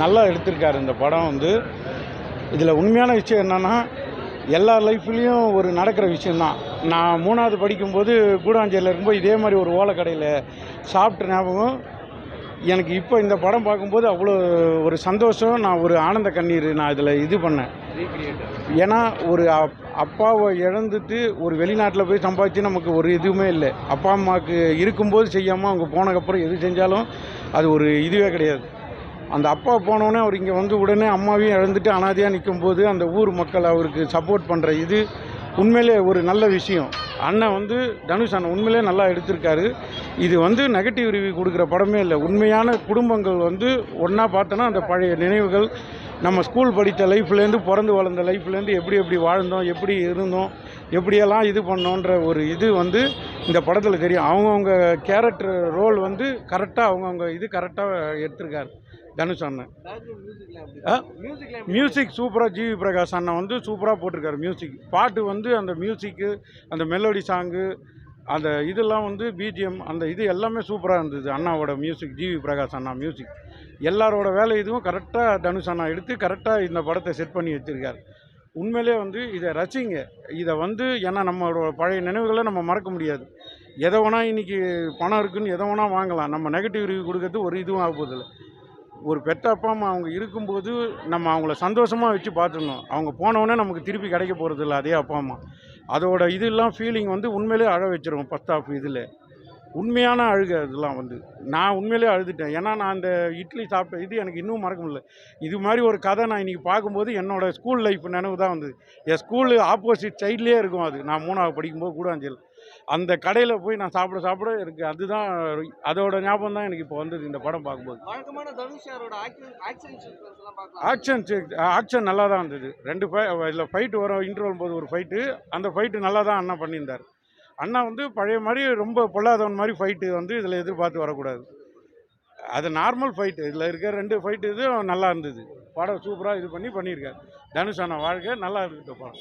நல்லா எடுத்திருக்காரு இந்த படம் வந்து. இதில் உண்மையான விஷயம் என்னென்னா எல்லா லைஃப்லேயும் ஒரு நடக்கிற விஷயந்தான் நான் மூணாவது படிக்கும்போது கூடாஞ்சேரியில் இருக்கும்போது இதே மாதிரி ஒரு ஓலைக்கடையில் சாப்பிட்ட ஞாபகம். எனக்கு இப்போ இந்த படம் பார்க்கும்போது அவ்வளோ ஒரு சந்தோஷம் நான் ஒரு ஆனந்த கண்ணீர் நான் இதில் இது பண்ணேன். ஏன்னா ஒரு அப் அப்பாவை இழந்துட்டு ஒரு வெளிநாட்டில் போய் சம்பாதிச்சு நமக்கு ஒரு இதுவுமே இல்லை. அப்பா அம்மாவுக்கு இருக்கும்போது செய்யாமல் அவங்க போனதுக்கப்புறம் எது செஞ்சாலும் அது ஒரு இதுவே கிடையாது. அந்த அப்பா போனோடனே அவர் இங்கே வந்து உடனே அம்மாவையும் இழந்துட்டு அனாதையாக நிற்கும் போது அந்த ஊர் மக்கள் அவருக்கு சப்போர்ட் பண்ணுற இது உண்மையிலே ஒரு நல்ல விஷயம். அண்ணன் வந்து தனுஷ் அண்ணன் உண்மையிலே நல்லா எடுத்திருக்காரு. இது வந்து நெகட்டிவ் ரிவ்யூ கொடுக்குற படமே இல்லை. உண்மையான குடும்பங்கள் வந்து ஒன்றா பார்த்தோன்னா அந்த பழைய நினைவுகள் நம்ம ஸ்கூல் படித்த லைஃப்லேருந்து பிறந்து வளர்ந்த லைஃப்லேருந்து எப்படி எப்படி வாழ்ந்தோம் எப்படி இருந்தோம் எப்படியெல்லாம் இது பண்ணோன்ற ஒரு இது வந்து இந்த படத்தில் தெரியும். அவங்கவுங்க கேரக்டர் ரோல் வந்து கரெக்டாக அவங்கவுங்க இது கரெக்டாக எடுத்திருக்காரு. தனுஷ் அண்ணன். மியூசிக் சூப்பராக ஜிவி பிரகாஷ் அண்ணன் வந்து சூப்பராக போட்டிருக்காரு மியூசிக் பாட்டு வந்து அந்த மியூசிக்கு அந்த மெலோடி சாங்கு அந்த இதெல்லாம் வந்து பிஜிஎம் அந்த இது எல்லாமே சூப்பராக இருந்தது. அண்ணாவோட மியூசிக் ஜிவி பிரகாஷ் அண்ணா மியூசிக் எல்லாரோட வேலை இதுவும் கரெக்டாக தனுஷ் அண்ணா எடுத்து கரெக்டாக இந்த படத்தை செட் பண்ணி வச்சுருக்காரு. உண்மையிலே வந்து இதை ரசிங்க. இதை வந்து ஏன்னா நம்மளோட பழைய நினைவுகளை நம்ம மறக்க முடியாது. எதை வேணால் இன்றைக்கி பணம் இருக்குன்னு எதை வேணால் வாங்கலாம். நம்ம நெகட்டிவ் ரிவ்யூ கொடுக்கறது ஒரு இதுவும் ஆக போதில்லை ஒரு பெற்ற அப்பா அம்மா அவங்க இருக்கும்போது நம்ம அவங்கள சந்தோஷமாக வச்சு பார்த்துடணும் அவங்க போனவுடனே நமக்கு திருப்பி கிடைக்க போகிறது இல்லை அதே அப்பா அம்மா. அதோட இதெல்லாம் ஃபீலிங் வந்து உண்மையிலே அழ வச்சிரும் ஃபஸ்ட் ஆஃப் இதில். உண்மையான அழுகை இதெல்லாம் வந்து. நான் உண்மையிலே அழுதுட்டேன். ஏன்னா நான் அந்த இட்லி சாப்பிட்ட இது எனக்கு இன்னும் மறக்க முடியல. இது மாதிரி ஒரு கதை நான் இன்றைக்கி பார்க்கும்போது என்னோடய ஸ்கூல் லைஃப் நினைவு தான் வந்தது. என் ஸ்கூலு ஆப்போசிட் சைட்லேயே இருக்கும் அது. நான் மூணாவது படிக்கும்போது கூடாஞ்சல் அந்த கடையில் போய் நான் சாப்பிட சாப்பிட எனக்கு அதுதான் அதோட ஞாபகம் தான் எனக்கு இப்போ வந்தது இந்த படம் பார்க்கும்போது. ஆக்ஷன் ஆக்ஷன் நல்லா தான் இருந்தது ரெண்டு ஃபை இதில் ஃபைட்டு வரும் இன்டர்வல் போது ஒரு ஃபைட்டு அந்த ஃபைட்டு நல்லா தான் அண்ணா பண்ணியிருந்தார். அண்ணா வந்து பழைய மாதிரி ரொம்ப பொல்லாதவன் மாதிரி ஃபைட்டு வந்து இதில் எதிர்பார்த்து வரக்கூடாது. அது நார்மல் ஃபைட்டு இதில் இருக்க ரெண்டு ஃபைட்டு இது நல்லா இருந்தது. படம் சூப்பராக இது பண்ணி பண்ணியிருக்காரு. தனுஷ் அண்ணா வாழ்க்கை நல்லா இருக்குது படம்